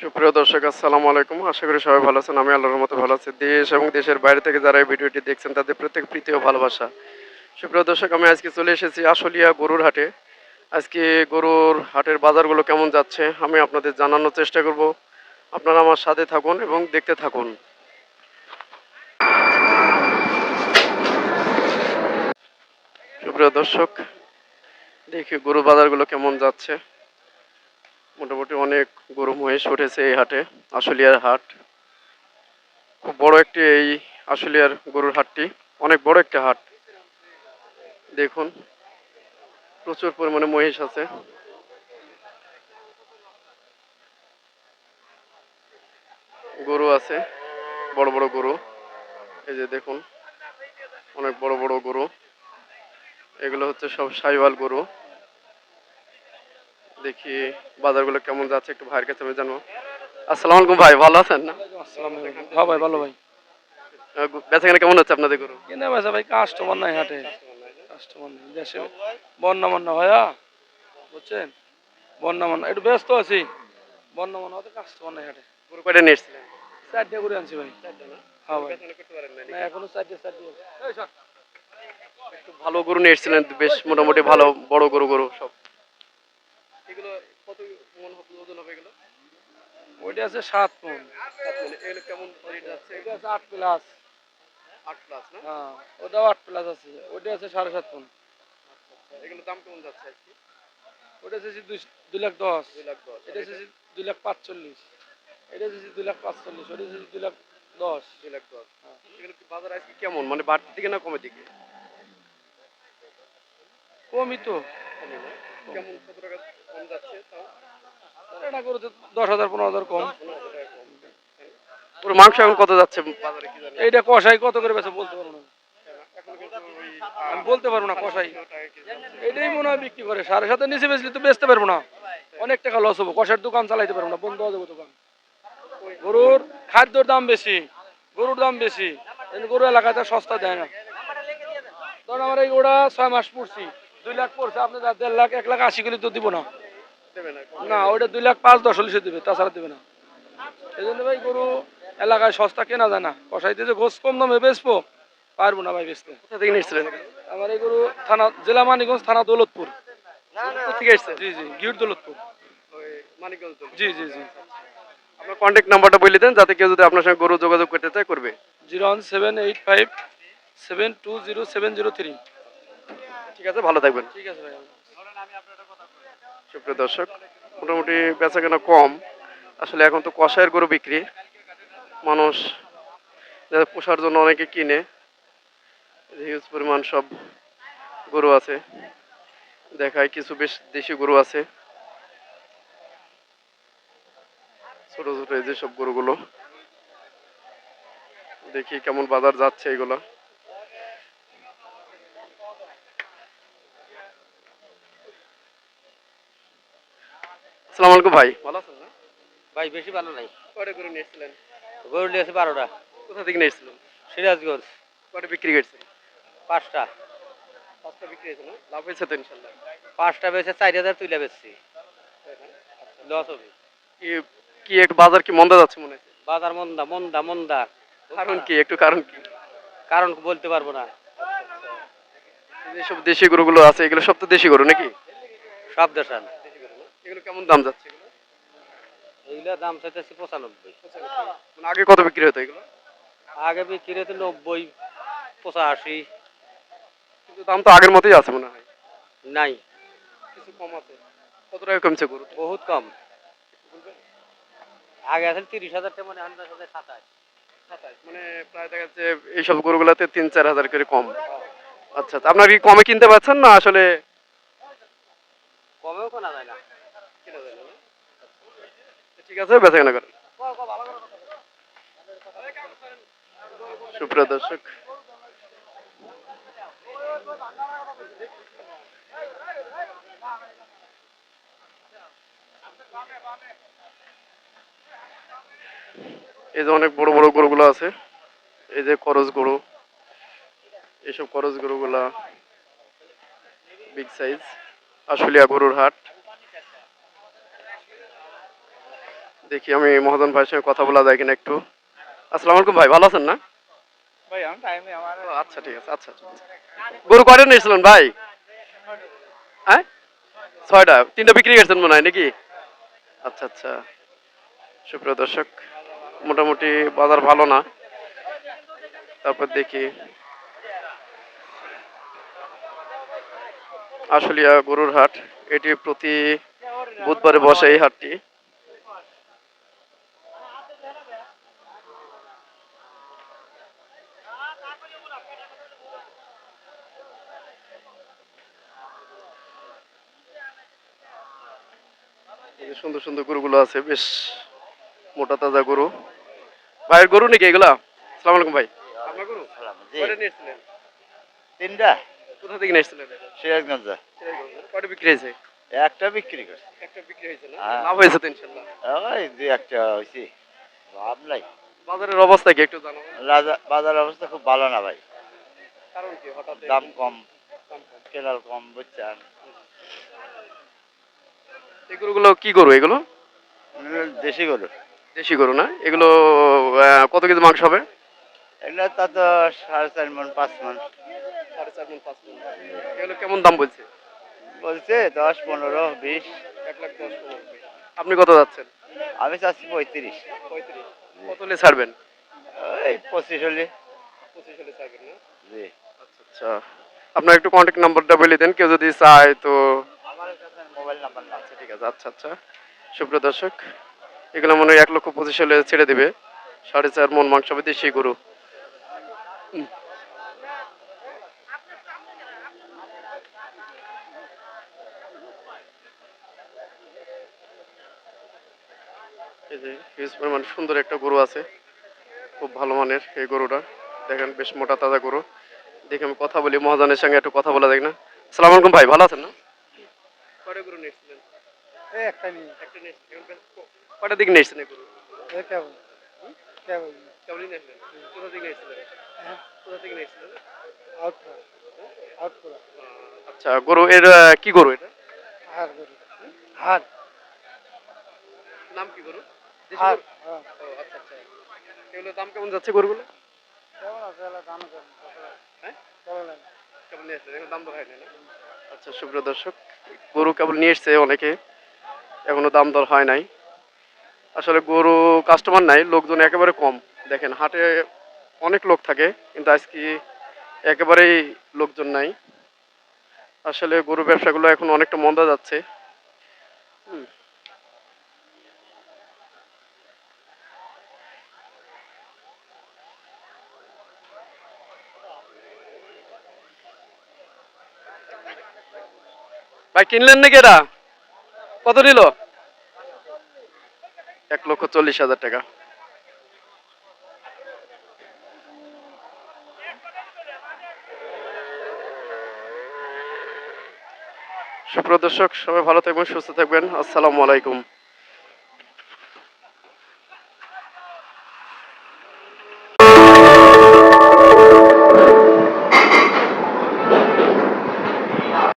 সুপ্রিয় দর্শক, আসসালামু আলাইকুম। আশা করি সবাই ভালো আছেন। আমি আল্লাহর মতো ভালো আছি। দেশ এবং দেশের বাইরে থেকে যারা এই ভিডিওটি দেখছেন, তাদের প্রত্যেক প্রীতি ও ভালোবাসা। সুপ্রিয় দর্শক, আমি আজকে চলে এসেছি আশুলিয়া গরুর হাটে। আজকে গরুর হাটের বাজারগুলো কেমন যাচ্ছে, আমি আপনাদের জানানোর চেষ্টা করব। আপনারা আমার সাথে থাকুন এবং দেখতে থাকুন। সুপ্রিয় দর্শক, দেখি গরু বাজারগুলো কেমন যাচ্ছে। মোটামুটি অনেক গরু মহিষ উঠেছে এই হাটে, আশুলিয়ার হাট। খুব বড় একটি এই আশুলিয়ার গরুর হাটটি, অনেক বড় একটা হাট। দেখুন, প্রচুর পরিমাণে মহিষ আছে। গরু আছে, বড় বড় গরু। এই যে দেখুন, অনেক বড় বড় গরু। এগুলো হচ্ছে সব সাইওয়াল গরু। দেখি বাজারগুলো কেমন যাচ্ছে একটু ভাইয়ের কাছে আমি জানব। আসসালামু আলাইকুম ভাই ভালো আছেন না? হ্যাঁ ভাই ভালো ভাই। বেচাকেনা কেমন হচ্ছে আপনাদের গরু? কিনে বেচা ভাই কাস্টমার নাই হাটে। কাস্টমার নেই। দেশে বন্যা হয়া বুঝছেন? বন্যা একটু ব্যস্ত আছি। বন্যা মন্যা হতে কাস্টমার নাই হাটে। গরু কয়টা নিয়ে এসেছিলেন? চারটে করে আনছি ভাই। হ্যাঁ ভাই। না এখনও চারটে চারটে একটু ভালো গরু নিয়ে এসেছিলেন বেশ মোটামুটি ভালো বড় গরু গরু সব এগুলো কত মন হবে ওজন হবে এগুলো ওইটা আছে সাত মন। কেমন আছে? আট প্লাস আট প্লাস না? হ্যাঁ ওটাও আট প্লাস আছে। ওইটা আছে সাড়ে সাত মন। এগুলো দাম কেমন যাচ্ছে আজকে? ওইটা আছে দুই লাখ দশ। দুই লাখ দশ। এটা আছে দুই লাখ পাঁচচল্লিশ। এটা আছে দুই লাখ পাঁচচল্লিশ ওটা আছে দুই লাখ দশ। দুই লাখ দশ। এগুলো কি বাজার আজকে কেমন? মানে বাড়তির দিকে না কমের দিকে? কমই তো। কেমন? কত টাকা কম যাচ্ছে তাও? মাংস এখন কত যাচ্ছে কষাই কত করে বেছে বলতে পারব না। আমি বলতে পারব না, কষাই। এটাই মনে হয় বিক্রি করে। সাড়ে সাথে নিচে তো বেচতে পারব না। অনেক টাকা লস হব। কষার দোকান চালাইতে পারব না, বন্ধ দোকান। গরুর খাদ্যর দাম বেশি, গরুর দাম বেশি। গরু এলাকাতে সস্তা দেয় না। ধরুন আমার এই ওটা ছয় মাস পড়ছি, দুই লাখ পড়ছে, আপনি দেড় লাখ, এক লাখ আশি কিলো তো দিব না। না না ওইটা দুই লাখ পাঁচ দশ চল্লিশে দেবে তাছাড়া দেবে না। এই জন্য ভাই গরু এলাকায় সস্তা কেনা যায় না। কষাইতে যে গোস কম দামে বেচবো পারব না ভাই বেচতে। কোথা থেকে নিয়েছিলেন আমার এই গরু থানা জেলা মানিকগঞ্জ থানা দৌলতপুর। থেকে এসেছেন জি জি গির দৌলতপুর। মানিকগঞ্জ জি জি জি। আপনার কন্ট্যাক্ট নাম্বারটা বলে দেন যাতে কেউ যদি আপনার সঙ্গে গরু যোগাযোগ করতে চায় করবে। Zero one seven eight five seven two zero seven zero three. ঠিক আছে ভালো থাকবেন। ঠিক আছে ভাই। সুপ্রিয় দর্শক, মোটামুটি বেচা কেনা কম। আসলে এখন তো কষায়ের গরু বিক্রি। মানুষ যাদের পোষার জন্য অনেকে কিনে হিউজ পরিমাণ সব গরু আছে। দেখায় কিছু বেশ দেশি গরু আছে। ছোট ছোট এই যে সব গরুগুলো। দেখি কেমন বাজার যাচ্ছে এগুলো। আসসালামু আলাইকুম ভাই। ভালো আছেন না? ভাই বেশি ভালো নাই। কয়টা গরু নিয়েছিলেন গরু নিয়েছে বারোটা। কোথা থেকে নিয়েছিলেন সিরাজগঞ্জ। কয়টা বিক্রি করছেন? পাঁচটা। পাঁচটা বিক্রি হয়েছে না? লাভ হয়েছে তো ইনশাল্লাহ। পাঁচটা বেচে চার হাজার তুলে বেচছি। লস হবে। কি কি একটু বাজার কি মন্দা যাচ্ছে মনে হচ্ছে? বাজার মন্দা মন্দা মন্দা। কারণ কি? একটু কারণ কি? কারণ বলতে পারব না। যেসব দেশি গরুগুলো আছে এগুলো সব তো দেশি গরু নাকি? সব দেশান। এগুলো কেমন দাম যাচ্ছে এগুলো? এইগুলো দাম চাইতেছি পঁচানব্বই। মানে আগে কত বিক্রি হতো এগুলো? আগে বিক্রি হতো নব্বই পঁচাশি। কিন্তু দাম তো আগের মতোই আছে মনে হয়। নাই। কিছু কম আছে। কত টাকা কমছে গরু বহুত কম। আগে আছে তিরিশ হাজার টাকা মানে আন্দাজ হাজার সাতাশ। মানে প্রায় দেখা যাচ্ছে এইসব গরুগুলোতে তিন চার হাজার করে কম। আচ্ছা আচ্ছা আপনার কি কমে কিনতে পারছেন না আসলে কমেও কেনা যায় না। ঠিক আছে কেনা করেন। সুপ্রিয় দর্শক, এই যে অনেক বড় বড় গরুগুলো আছে, এই যে করজ গরু এইসব করজ গরুগুলা বিগ সাইজ আশুলিয়া গরুর হাট। দেখি আমি মহাজন ভাইয়ের সঙ্গে কথা বলা যায় কিনা একটু। আসসালামু আলাইকুম ভাই ভালো আছেন না? ভাই আমার টাইমে আমার আচ্ছা ঠিক আছে আচ্ছা আচ্ছা গরু কয়টা নিয়েছিলেন ভাই? হ্যাঁ? ছয়টা? তিনটা বিক্রি করছেন মনে হয় নাকি? আচ্ছা আচ্ছা। সুপ্রিয় দর্শক মোটামুটি বাজার ভালো না। তারপর দেখি। আশুলিয়া গরুর হাট এটি প্রতি বুধবারে বসে এই হাটটি। সুন্দর সুন্দর গরুগুলো আছে বেশ মোটা তাজা গরু। ভাইয়ের গরু নাকি এগুলা? সালাম আলাইকুম ভাই। আপনার গরু? জি। কয়টা নিয়েছিলেন তিনটা। কোথা থেকে নিয়েছিলেন সিরাজগঞ্জ। কয়টা বিক্রি হয়েছে? একটা বিক্রি করছে। একটা বিক্রি হয়েছে না? হ্যাঁ। লাভ হয়েছে তো ইনশাল্লাহ। ওই দুই একটা হয়েছে। লাভ নাই। বাজারের অবস্থা কি একটু জানাবেন? রাজা বাজার অবস্থা খুব ভালো না ভাই। কারণ কি হঠাৎ দাম কম? কেনাল কম বুঝছেন? এই গরুগুলো কি গরু এগুলো? দেশি গরু। দেশি গরু না? এগুলো কত কেজি মাংস হবে? এগুলো তা তো সাড়ে চার মন পাঁচ মন। সাড়ে চার মন পাঁচ মন। এগুলো কেমন দাম বলছে? বলছে দশ পনেরো বিশ। এক লাখ দশ পনেরো। আপনি কত যাচ্ছেন? আমি চাচ্ছি পঁয়ত্রিশ। পঁয়ত্রিশ। কত হলে ছাড়বেন? ওই পঁচিশ হলে। পঁচিশ হলে ছাড়বেন না? জি। আচ্ছা আচ্ছা। আপনার একটু কন্ট্যাক্ট নাম্বারটা বলে দেন কেউ যদি চায় তো মোবাইল নাম্বার আচ্ছা ঠিক আছে আচ্ছা আচ্ছা। সুপ্রিয় দর্শক, এগুলো মনে হয় এক লক্ষ পঁচিশ হলে ছেড়ে দেবে। সাড়ে চার মন মাংস গরু। সুন্দর একটা গরু আছে। খুব ভালো মানের এই গরুটা। দেখেন, বেশ মোটা, তাজা গরু। দেখে আমি কথা বলি, মহাজনের সঙ্গে একটু কথা বলা যায় না। সালাম ভাই, ভালো আছেন না? কয়টা গরু নিয়েছিলেন? একটা নিয়ে। একটা নিয়েছিলেন। কয়টা দিকে নিয়েছিলেন এই গরু? কেমন কেমন কেমনই নিয়েছিলেন? কোথা থেকে নিয়েছিলেন? কোথা থেকে নিয়েছিলেন? আউট আউট করা আচ্ছা গরু এর আহ, কি গরু এটা? হার গরু। হার নাম কি গরু? হার? ও, আচ্ছা আচ্ছা। এগুলোর দাম কেমন যাচ্ছে গরুগুলো? কেমন আছে দাম কেমন? হ্যাঁ? কেমন দাম হয় না না? আচ্ছা সুপ্রিয় দর্শক গরু কেবল নিয়ে এসছে অনেকে, এখনও দাম দর হয় নাই। আসলে গরু কাস্টমার নাই, লোকজন একেবারে কম। দেখেন, হাটে অনেক লোক থাকে, কিন্তু আজকে একেবারেই লোকজন নাই। আসলে গরু ব্যবসাগুলো এখন অনেকটা মন্দা যাচ্ছে। ভাই, কিনলেন নাকি এটা? কত নিল? এক লক্ষ চল্লিশ হাজার টাকা। সুপ্রদর্শক সবাই ভালো থাকবেন, সুস্থ থাকবেন। আসসালামু আলাইকুম।